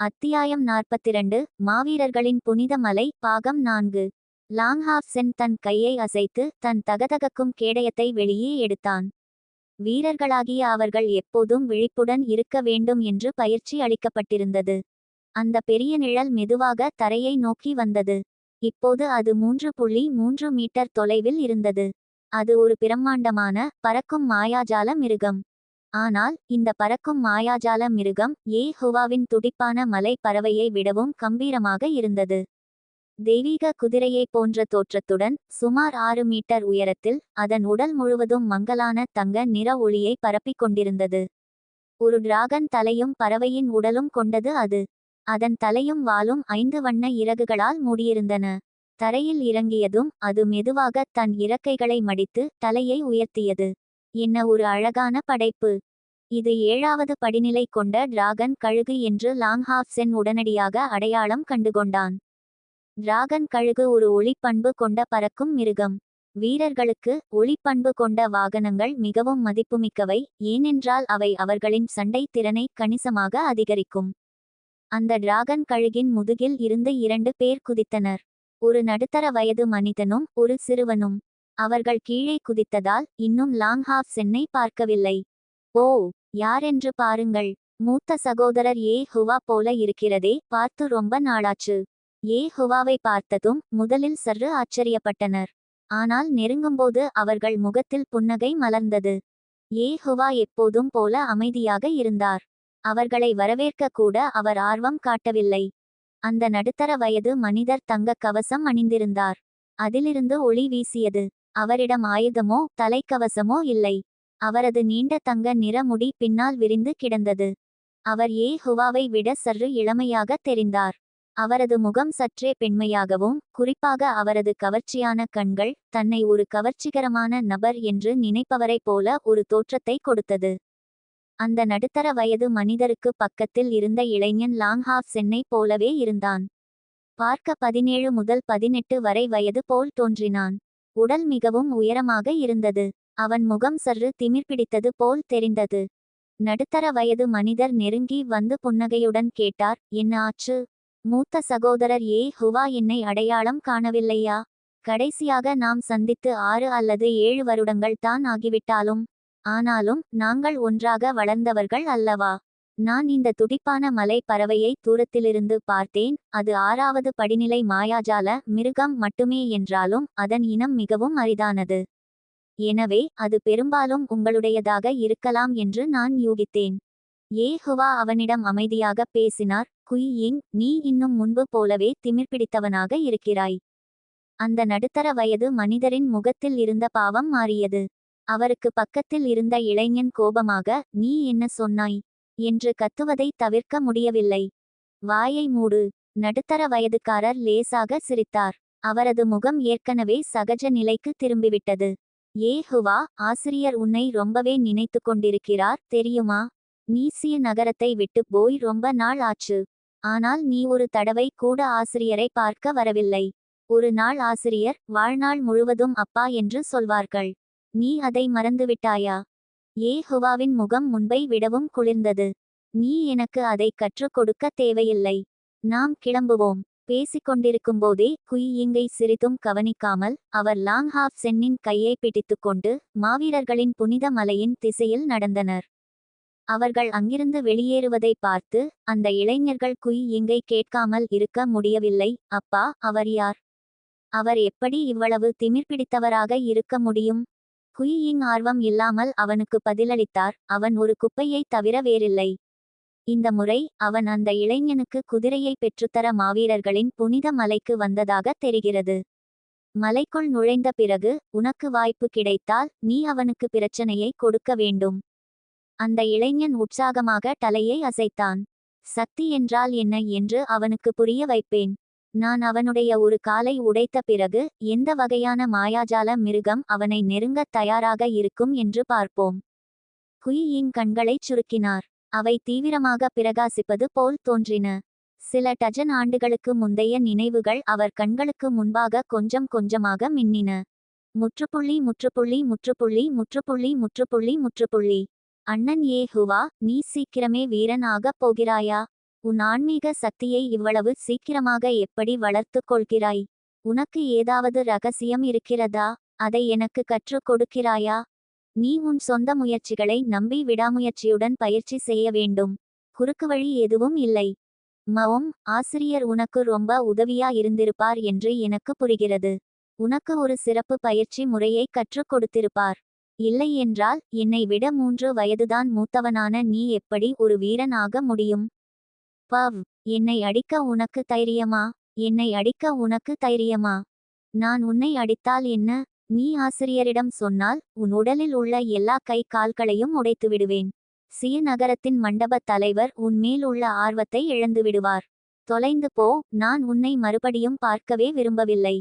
அத்தியாயம் நாற்பத்திரண்டு மாவீரர்களின் புனித மலை பாகம் நான்கு. லாங்ஹாஃப் சென் தன் கையை அசைத்து தன் தகதகக்கும் கேடயத்தை வெளியே எடுத்தான். வீரர்களாகிய அவர்கள் எப்போதும் விழிப்புடன் இருக்க வேண்டும் என்று பயிற்சி அளிக்கப்பட்டிருந்தது. அந்த பெரிய நிழல் மெதுவாக தரையை நோக்கி வந்தது. இப்போது அது மூன்று புள்ளி மூன்று மீட்டர் தொலைவில் இருந்தது. அது ஒரு பிரம்மாண்டமான பறக்கும் மாயாஜால மிருகம். ஆனால் இந்த பறக்கும் மாயாஜால மிருகம் ஏ ஹுவாவின் துடிப்பான மலை பறவையை விடவும் கம்பீரமாக இருந்தது. தெய்வீக குதிரையைப் போன்ற தோற்றத்துடன் சுமார் ஆறு மீட்டர் உயரத்தில் அதன் உடல் முழுவதும் மங்கலான தங்க நிற ஒளியை பரப்பிக் கொண்டிருந்தது. ஒரு டிராகன் தலையும் பறவையின் உடலும் கொண்டது அது. அதன் தலையும் வாலும் ஐந்து வண்ண இறகுகளால் மூடியிருந்தன. தரையில் இறங்கியதும் அது மெதுவாக தன் இறக்கைகளை மடித்து தலையை உயர்த்தியது. என்ன ஒரு அழகான படைப்பு! இது ஏழாவது படிநிலை கொண்ட டிராகன் கழுகு என்று லாங்ஹாஃப்சென் உடனடியாக அடையாளம் கண்டுகொண்டான். டிராகன் கழுகு ஒரு ஒளிப்பண்பு கொண்ட பறக்கும் மிருகம். வீரர்களுக்கு ஒளிப்பண்பு கொண்ட வாகனங்கள் மிகவும் மதிப்புமிக்கவை ஏனென்றால் அவை அவர்களின் சண்டை திறனை கணிசமாக அதிகரிக்கும். அந்த டிராகன் கழுகின் முதுகில் இருந்து இரண்டு பேர் குதித்தனர். ஒரு நடுத்தர வயது மனிதனும் ஒரு சிறுவனும். அவர்கள் கீழே குதித்ததால் இன்னும் லாங்ஹாஃப் சென்னை பார்க்கவில்லை. ஓ! யாரென்று பாருங்கள். மூத்த சகோதரர் ஏ ஹுவா போல இருக்கிறதே பார்த்து ரொம்ப நாளாச்சு. ஏ ஹுவாவை பார்த்ததும் முதலில் சற்று ஆச்சரியப்பட்டனர். ஆனால் நெருங்கும்போது அவர்கள் முகத்தில் புன்னகை மலர்ந்தது. ஏ ஹுவா எப்போதும் போல அமைதியாக இருந்தார். அவர்களை வரவேற்க கூட அவர் ஆர்வம் காட்டவில்லை. அந்த நடுத்தர வயது மனிதர் தங்கக் கவசம் அணிந்திருந்தார். அதிலிருந்து ஒளி வீசியது. அவரிடம் ஆயுதமோ தலைக்கவசமோ இல்லை. அவரது நீண்ட தங்க நிற முடி பின்னால் விரிந்து கிடந்தது. அவர் ஏ ஹுவாவை விட சற்று இளமையாக தெரிந்தார். அவரது முகம் சற்றே பெண்மையாகவும் குறிப்பாக அவரது கவர்ச்சியான கண்கள் தன்னை ஒரு கவர்ச்சிகரமான நபர் என்று நினைப்பவரைப் போல ஒரு தோற்றத்தை கொடுத்தது. அந்த நடுத்தர வயது மனிதருக்கு பக்கத்தில் இருந்த இளைஞன் லாங்ஹாஃப் சென்னை போலவே இருந்தான். பார்க்க பதினேழு முதல் பதினெட்டு வரை வயது போல் தோன்றினான். உடல் மிகவும் உயரமாக இருந்தது. அவன் முகம் சற்று திமிர் பிடித்தது போல் தெரிந்தது. நடுத்தர வயது மனிதர் நெருங்கி வந்து புன்னகையுடன் கேட்டார் என்ன ஆச்சு? மூத்த சகோதரர் ஏ. ஹுவா என்னை அடையாளம் காணவில்லையா? கடைசியாக நாம் சந்தித்து ஆறு அல்லது ஏழு வருடங்கள் தான் ஆகிவிட்டாலும் ஆனாலும் நாங்கள் ஒன்றாக வளர்ந்தவர்கள் அல்லவா? நான் இந்த துடிப்பான மலை பறவையை தூரத்திலிருந்து பார்த்தேன் அது ஆறாவது படிநிலை மாயாஜால மிருகம் மட்டுமே என்றாலும் அதன் இனம் மிகவும் அரிதானது. எனவே அது பெரும்பாலும் உங்களுடையதாக இருக்கலாம் என்று நான் யூகித்தேன். ஏ ஹுவா அவனிடம் அமைதியாக பேசினார் குயிங் நீ இன்னும் முன்பு போலவே திமிர்பிடித்தவனாக இருக்கிறாய். அந்த நடுத்தர வயது மனிதரின் முகத்தில் இருந்த பாவம் மாறியது. அவருக்கு பக்கத்தில் இருந்த இளைஞன் கோபமாக நீ என்ன சொன்னாய்? என்று கத்துவதை தவிர்க்க முடியவில்லை. வாயை மூடு. நடுத்தர வயதுக்காரர் லேசாக சிரித்தார். அவரது முகம் ஏற்கனவே சகஜ நிலைக்கு திரும்பிவிட்டது. ஏ ஹுவா ஆசிரியர் உன்னை ரொம்பவே நினைத்து கொண்டிருக்கிறார் தெரியுமா? நீசிய நகரத்தை விட்டு போய் ரொம்ப நாள் ஆச்சு. ஆனால் நீ ஒரு தடவை கூட ஆசிரியரை பார்க்க வரவில்லை. ஒரு நாள் ஆசிரியர் வாழ்நாள் முழுவதும் அப்பா என்று சொல்வார்கள். நீ அதை மறந்துவிட்டாயா? ஏ ஹுவாவின் முகம் முன்பை விடவும் குளிர்ந்தது. நீ எனக்கு அதை கற்றுக் கொடுக்க தேவையில்லை. நாம் கிளம்புவோம். பேசிக்கொண்டிருக்கும்போதே குயிங்கை சிறிதும் கவனிக்காமல் அவர் லாங்ஹாஃப் சென்னின் கையை பிடித்துக்கொண்டு மாவீரர்களின் புனித மலையின் திசையில் நடந்தனர். அவர்கள் அங்கிருந்து வெளியேறுவதை பார்த்து அந்த இளைஞர்கள் குய் இங்கை கேட்காமல் இருக்க முடியவில்லை அப்பா அவர் யார்? அவர் எப்படி இவ்வளவு திமிர்பிடித்தவராக இருக்க முடியும்? குயிங் ஆர்வம் இல்லாமல் அவனுக்கு பதிலளித்தார் அவன் ஒரு குப்பையை தவிர வேறில்லை. இந்த முறை அவன் அந்த இளைஞனுக்கு குதிரையை பெற்றுத்தர மாவீரர்களின் புனித மலைக்கு வந்ததாக தெரிகிறது. மலைக்குள் நுழைந்த பிறகு உனக்கு வாய்ப்பு கிடைத்தால் நீ அவனுக்கு பிரச்சனையை கொடுக்க வேண்டும் அந்த இளைஞன் உற்சாகமாக தலையை அசைத்தான். சக்தி என்றால் என்ன என்று அவனுக்கு புரிய வைப்பேன். நான் அவனுடைய ஒரு காலை உடைத்த பிறகு எந்த வகையான மாயாஜால மிருகம் அவனை நெருங்கத் தயாராக இருக்கும் என்று பார்ப்போம் குயியின் கண்களைச் சுருக்கினார். அவை தீவிரமாக பிரகாசிப்பது போல் தோன்றின. சில டஜன் ஆண்டுகளுக்கு முந்தைய நினைவுகள் அவர் கண்களுக்கு முன்பாக கொஞ்சம் கொஞ்சமாக மின்னின. முற்றுப்புள்ளி முற்றுப்புள்ளி முற்றுப்புள்ளி முற்றுப்புள்ளி முற்றுப்புள்ளி முற்றுப்புள்ளி. அண்ணன் ஏ ஹுவா நீ சீக்கிரமே வீரன் ஆகப் போகிறாயா? உன் ஆன்மீக சக்தியை இவ்வளவு சீக்கிரமாக எப்படி வளர்த்துக் கொள்கிறாய்? உனக்கு ஏதாவது ரகசியம் இருக்கிறதா? அதை எனக்கு கற்றுக் கொடுக்கிறாயா? நீ உன் சொந்த முயற்சிகளை நம்பி விடாமுயற்சியுடன் பயிற்சி செய்ய வேண்டும். குறுக்கு வழி எதுவும் இல்லை. மவும் ஆசிரியர் உனக்கு ரொம்ப உதவியா இருந்திருப்பார் என்று எனக்கு புரிகிறது. உனக்கு ஒரு சிறப்பு பயிற்சி முறையை கற்றுக் கொடுத்திருப்பார். இல்லை என்றால் என்னை விட மூன்று வயதுதான் மூத்தவனான நீ எப்படி ஒரு வீரன் ஆக முடியும்? பவ் என்னை அடிக்க உனக்கு தைரியமா? என்னை அடிக்க உனக்கு தைரியமா? நான் உன்னை அடித்தால் என்ன? நீ ஆசிரியரிடம் சொன்னால் உன் உடலில் உள்ள எல்லா கை கால்களையும் உடைத்து விடுவேன் சிய நகரத்தின் மண்டபத் தலைவர் உன் மேல் உள்ள ஆர்வத்தை இழந்து விடுவார் தொலைந்து போ நான் உன்னை மறுபடியும் பார்க்கவே விரும்பவில்லை.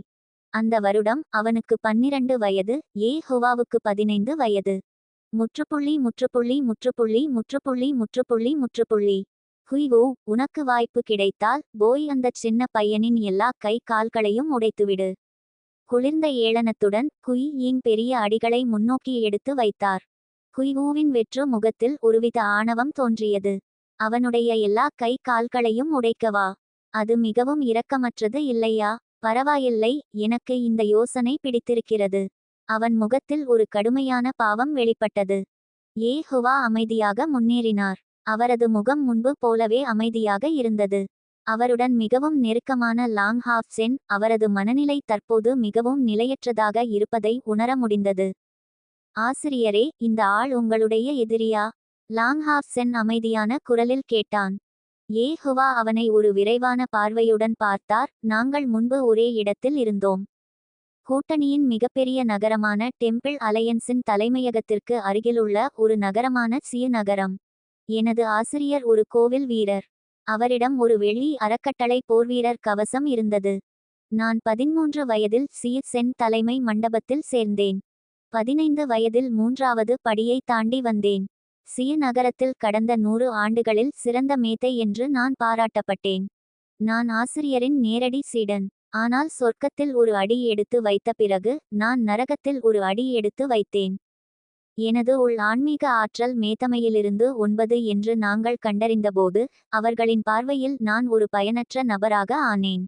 அந்த வருடம் அவனுக்கு பன்னிரண்டு வயது ஏ ஹுவாவுக்கு பதினைந்து வயது. முற்றுப்புள்ளி முற்றுப்புள்ளி முற்றுப்புள்ளி முற்றுப்புள்ளி முற்றுப்புள்ளி முற்றுப்புள்ளி. ஹுய்வோ உனக்கு வாய்ப்பு கிடைத்தால் போய் அந்தச் சின்ன பையனின் எல்லா கை கால்களையும் உடைத்துவிடு. குளிர்ந்த ஏளனத்துடன் குய் யிங் பெரிய அடிகளை முன்னோக்கி எடுத்து வைத்தார். குய்வூவின் வெற்று முகத்தில் ஒருவித ஆணவம் தோன்றியது. அவனுடைய எல்லா கை கால்களையும் உடைக்கவா அது மிகவும் இரக்கமற்றது இல்லையா? பரவாயில்லை எனக்கு இந்த யோசனை பிடித்திருக்கிறது. அவன் முகத்தில் ஒரு கடுமையான பாவம் வெளிப்பட்டது. ஏ ஹுவா அமைதியாக முன்னேறினார். அவரது முகம் முன்பு போலவே அமைதியாக இருந்தது. அவருடன் மிகவும் நெருக்கமான லாங் ஹாஃப் சென் அவரது மனநிலை தற்போது மிகவும் நிலையற்றதாக இருப்பதை உணர முடிந்தது. ஆசிரியரே இந்த ஆள் உங்களுடைய எதிரியா? லாங் ஹாஃப் சென் அமைதியான குரலில் கேட்டான். ஏ ஹுவா அவனை ஒரு விரைவான பார்வையுடன் பார்த்தார். நாங்கள் முன்பு ஒரே இடத்தில் இருந்தோம். கூட்டணியின் மிகப்பெரிய நகரமான டெம்பிள் அலையன்ஸின் தலைமையகத்திற்கு அருகிலுள்ள ஒரு நகரமான சிய நகரம். எனது ஆசிரியர் ஒரு கோவில் வீரர். அவரிடம் ஒரு வெள்ளி அறக்கட்டளை போர்வீரர் கவசம் இருந்தது. நான் பதிமூன்று வயதில் சிய சென் தலைமை மண்டபத்தில் சேர்ந்தேன். பதினைந்து வயதில் மூன்றாவது படியை தாண்டி வந்தேன். சிய நகரத்தில் கடந்த நூறு ஆண்டுகளில் சிறந்த மேத்தை என்று நான் பாராட்டப்பட்டேன். நான் ஆசிரியரின் நேரடி சீடன். ஆனால் சொர்க்கத்தில் ஒரு அடி எடுத்து வைத்த பிறகு நான் நரகத்தில் ஒரு அடி எடுத்து வைத்தேன். எனது உள் ஆன்மீக ஆற்றல் மேத்தமையிலிருந்து ஒன்பது என்று நாங்கள் கண்டறிந்தபோது அவர்களின் பார்வையில் நான் ஒரு பயனற்ற நபராக ஆனேன்.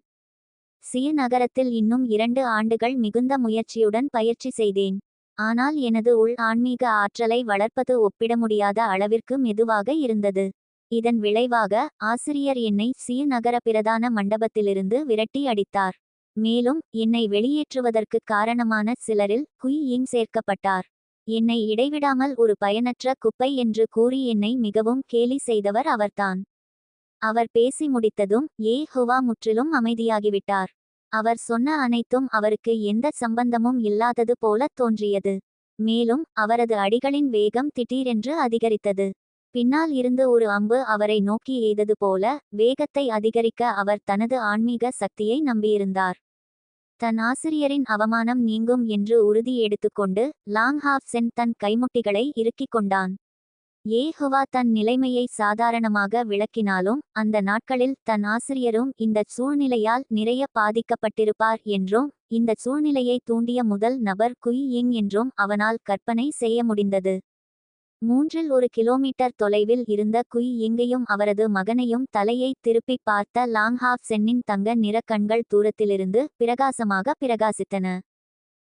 சிய நகரத்தில் இன்னும் இரண்டு ஆண்டுகள் மிகுந்த முயற்சியுடன் பயிற்சி செய்தேன். ஆனால் எனது உள் ஆன்மீக ஆற்றலை வளர்ப்பது ஒப்பிட முடியாத அளவிற்கு மெதுவாக இருந்தது. இதன் விளைவாக ஆசிரியர் என்னை சிய நகர பிரதான மண்டபத்திலிருந்து விரட்டி அடித்தார். மேலும் என்னை வெளியேற்றுவதற்கு காரணமான சிலரில் குய் இங் சேர்க்கப்பட்டார். என்னை இடைவிடாமல் ஒரு பயனற்ற குப்பை என்று கூறி என்னை மிகவும் கேலி செய்தவர் அவர்தான். அவர் பேசி முடித்ததும் ஏ ஹுவா முற்றிலும் அமைதியாகிவிட்டார். அவர் சொன்ன அனைத்தும் அவருக்கு எந்த சம்பந்தமும் இல்லாதது போல தோன்றியது. மேலும் அவரது அடிகளின் வேகம் திடீரென்று அதிகரித்தது. பின்னால் இருந்து ஒரு அம்பு அவரை நோக்கி எய்தது போல வேகத்தை அதிகரிக்க அவர் தனது ஆன்மீக சக்தியை நம்பியிருந்தார். தன் ஆசிரியரின் அவமானம் நீங்கும் என்று உறுதி எடுத்துக்கொண்டு லாங் ஹாஃப் சென் தன் கைமுட்டிகளை இறுக்கிக் கொண்டான். ஏஹுவா தன் நிலைமையை சாதாரணமாக விளக்கினாலும் அந்த நாட்களில் தன் ஆசிரியரும் இந்த சூழ்நிலையால் நிறைய பாதிக்கப்பட்டிருப்பார் என்றும் இந்த சூழ்நிலையை தூண்டிய முதல் நபர் குய் யிங் என்றும் அவனால் கற்பனை செய்ய முடிந்தது. மூன்றில் ஒரு கிலோமீட்டர் தொலைவில் இருந்த குய் யிங்கையும் அவரது மகனையும் தலையை திருப்பி பார்த்த லாங்ஹாஃப் சென்னின் தங்க நிற கண்கள் தூரத்திலிருந்து பிரகாசமாக பிரகாசித்தன.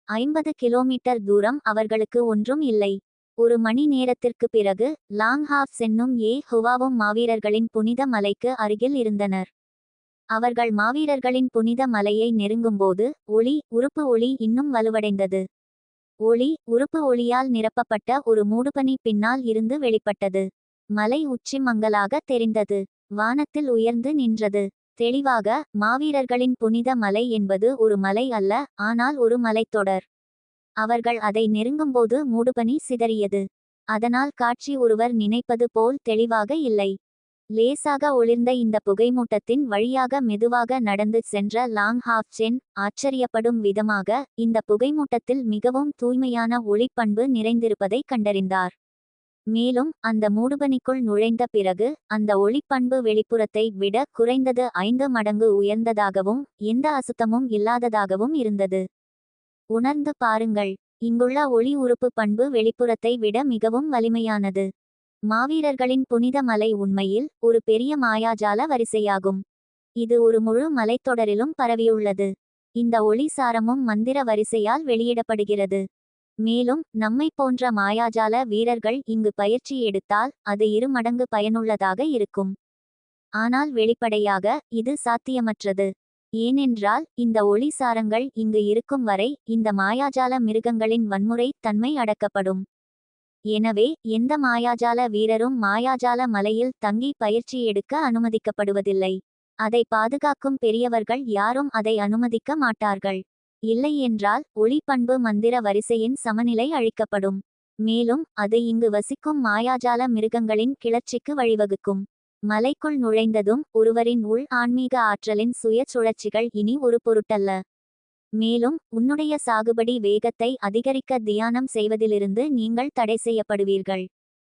ஐம்பது கிலோமீட்டர் தூரம் அவர்களுக்கு ஒன்றும் இல்லை. ஒரு மணி நேரத்திற்கு பிறகு லாங்ஹாஃப் சென்னும் ஏ. ஹுவாவும் மாவீரர்களின் புனித மலைக்கு அருகில் இருந்தனர். அவர்கள் மாவீரர்களின் புனித மலையை நெருங்கும்போது ஒளி உறுப்பு ஒளி இன்னும் வலுவடைந்தது. ஒளி உறுப்பு ஒளியால் நிரப்பப்பட்ட ஒரு மூடுபனி பின்னால் இருந்து வெளிப்பட்டது. மலை உச்சி மங்கலாக தெரிந்தது. வானத்தில் உயர்ந்து நின்றது. தெளிவாக மாவீரர்களின் புனித மலை என்பது ஒரு மலை அல்ல ஆனால் ஒரு மலைத்தொடர். அவர்கள் அதை நெருங்கும்போது மூடுபனி சிதறியது. அதனால் காட்சி ஒருவர் நினைப்பது போல் தெளிவாக இல்லை. லேசாக ஒளிர்ந்த இந்த புகைமூட்டத்தின் வழியாக மெதுவாக நடந்து சென்ற லாங் ஹாஃப் சென் ஆச்சரியப்படும் விதமாக இந்த புகைமூட்டத்தில் மிகவும் தூய்மையான ஒளிப்பண்பு நிறைந்திருப்பதை கண்டறிந்தார். மேலும் அந்த மூடுபனிக்குள் நுழைந்த பிறகு அந்த ஒளிப்பண்பு வெளிப்புறத்தை விட குறைந்தது ஐந்து மடங்கு உயர்ந்ததாகவும் எந்த அசுத்தமும் இல்லாததாகவும் இருந்தது. உணர்ந்து பாருங்கள் இங்குள்ள ஒளி உறுப்பு பண்பு வெளிப்புறத்தை விட மிகவும் வலிமையானது. மாவீரர்களின் புனித மலை உண்மையில் ஒரு பெரிய மாயாஜால வரிசையாகும். இது ஒரு முழு மலைத்தொடரிலும் பரவியுள்ளது. இந்த ஒளி சாரமும் மந்திர வரிசையால் வெளியிடப்படுகிறது. மேலும் நம்மை போன்ற மாயாஜால வீரர்கள் இங்கு பயிற்சி எடுத்தால் அது இரு மடங்கு பயனுள்ளதாக இருக்கும். ஆனால் வெளிப்படையாக இது சாத்தியமற்றது. ஏனென்றால் இந்த ஒளி சாரங்கள் இங்கு இருக்கும் வரை இந்த மாயாஜால மிருகங்களின் வன்முறை தன்மை அடக்கப்படும். எனவே எந்த மாயாஜால வீரரும் மாயாஜால மலையில் தங்கி பயிற்சி எடுக்க அனுமதிக்கப்படுவதில்லை. அதை பாதுகாக்கும் பெரியவர்கள் யாரும் அதை அனுமதிக்க மாட்டார்கள். இல்லை என்றால் ஒளி பண்பு மந்திர வரிசையின் சமநிலை அழிக்கப்படும். மேலும் அது இங்கு வசிக்கும் மாயாஜால மிருகங்களின் கிளர்ச்சிக்கு வழிவகுக்கும். மலைக்குள் நுழைந்ததும் ஒருவரின் உள் ஆன்மீக ஆற்றலின் சுய சுழற்சிகள் இனி ஒரு பொருட்டல்ல. மேலும் உன்னுடைய சாகுபடி வேகத்தை அதிகரிக்க தியானம் செய்வதிலிருந்து நீங்கள் தடை செய்யப்படுவீர்கள்.